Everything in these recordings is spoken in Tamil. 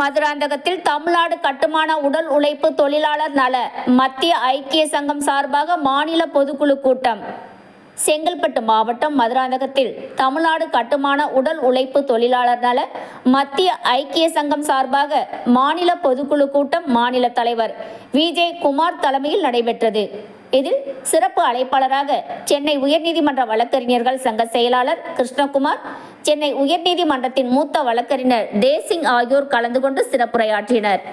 மதுராந்தகத்தில் தமிழ்நாடு கட்டுமான உடல் உழைப்பு தொழிலாளர் நல மத்திய ஐக்கிய சங்கம் சார்பாக மாநில பொதுக்குழு கூட்டம். செங்கல்பட்டு மாவட்டம் மதுராந்தகத்தில் தமிழ்நாடு கட்டுமான உடல் உழைப்பு தொழிலாளர் நல மத்திய ஐக்கிய சங்கம் சார்பாக மாநில பொதுக்குழு கூட்டம் மாநில தலைவர். விஜே குமார் தலைமையில் நடைபெற்றது. இதில் சிறப்பு அழைப்பாளராக சென்னை உயர்நீதிமன்ற வழக்கறிஞர்கள் சங்க செயலாளர் கிருஷ்ணகுமார் சென்னை உயர்நீதிமன்றத்தின் மூத்த வழக்கறிஞர் தேசிங் ஆகியோர் கலந்து கொண்டு சிறப்புரையாற்றினர்.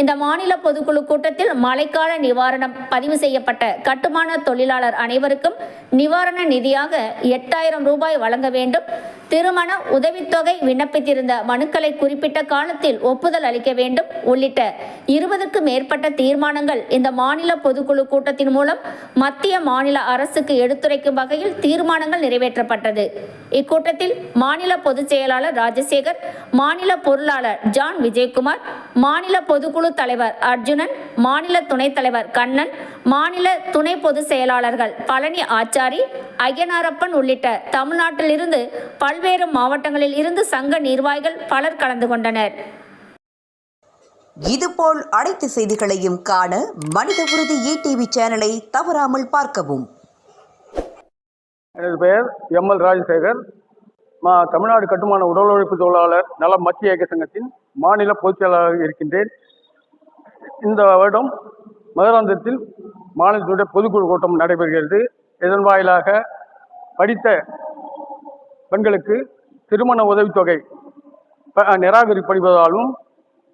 இந்த மாநில பொதுக்குழு கூட்டத்தில் மழைக்கால நிவாரணம் பதிவு செய்யப்பட்ட கட்டுமான தொழிலாளர் அனைவருக்கும் நிவாரண நிதியாக எட்டாயிரம் ரூபாய் வழங்க வேண்டும். திருமண உதவித்தொகை விண்ணப்பித்திருந்த மனுக்களை குறிப்பிட்ட காலத்தில் ஒப்புதல் அளிக்க வேண்டும் உள்ளிட்ட இருபதுக்கு மேற்பட்ட தீர்மானங்கள் இந்த மாநில பொதுக்குழு கூட்டத்தின் மூலம் மத்திய மாநில அரசுக்கு எடுத்துரைக்கும் வகையில் தீர்மானங்கள் நிறைவேற்றப்பட்டது. இக்கூட்டத்தில் மாநில பொதுச் செயலாளர் ராஜசேகர் மாநில பொருளாளர் ஜான் விஜயகுமார் மாநில பொதுக்குழு தலைவர் அர்ஜுனன் மாநில துணைத் தலைவர் கண்ணன் மாநில துணை பொதுச் செயலாளர்கள் பழனி ஆச்சாரி ஐயனாரப்பன் உள்ளிட்ட தமிழ்நாட்டிலிருந்து பல்வேறு மாவட்டங்களில் இருந்து சங்க நிர்வாகிகள் பலர் கலந்து கொண்டனர். இதுபோல் அனைத்து செய்திகளையும் காண மனித உறுதி டிவி சேனலை தவறாமல் பார்க்கவும். எனது பெயர் எம் எல் ராஜசேகர். தமிழ்நாடு கட்டுமான உடல் உழைப்பு தொழிலாளர் நல மத்திய இயக்க சங்கத்தின் மாநில பொதுச் செயலாளராக இருக்கின்றேன். இந்த வருடம் மதுராந்தத்தில் மாநிலத்தினுடைய பொதுக்குழு கூட்டம் நடைபெறுகிறது. இதன் வாயிலாக படித்த பெண்களுக்கு திருமண உதவித்தொகை ப-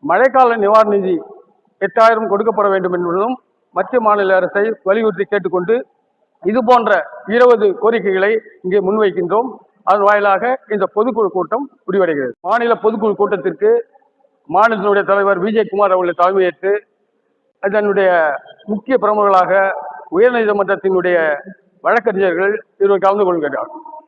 மழைக்கால நிவாரண நிதி எட்டாயிரம் கொடுக்கப்பட வேண்டும் என்பதும் மத்திய மாநில அரசை வலியுறுத்தி கேட்டுக்கொண்டு இது போன்ற இருபது கோரிக்கைகளை இங்கே முன்வைக்கின்றோம். அதன் வாயிலாக இந்த பொதுக்குழு கூட்டம் முடிவடைகிறது. மாநில பொதுக்குழு கூட்டத்திற்கு மாநிலத்தினுடைய தலைவர் விஜயகுமார் அவர்களை தலைமையேற்று அதனுடைய முக்கிய பிரமுகர்களாக உயர்நீதிமன்றத்தினுடைய வழக்கறிஞர்கள் இவர் கலந்து கொள்கிறார்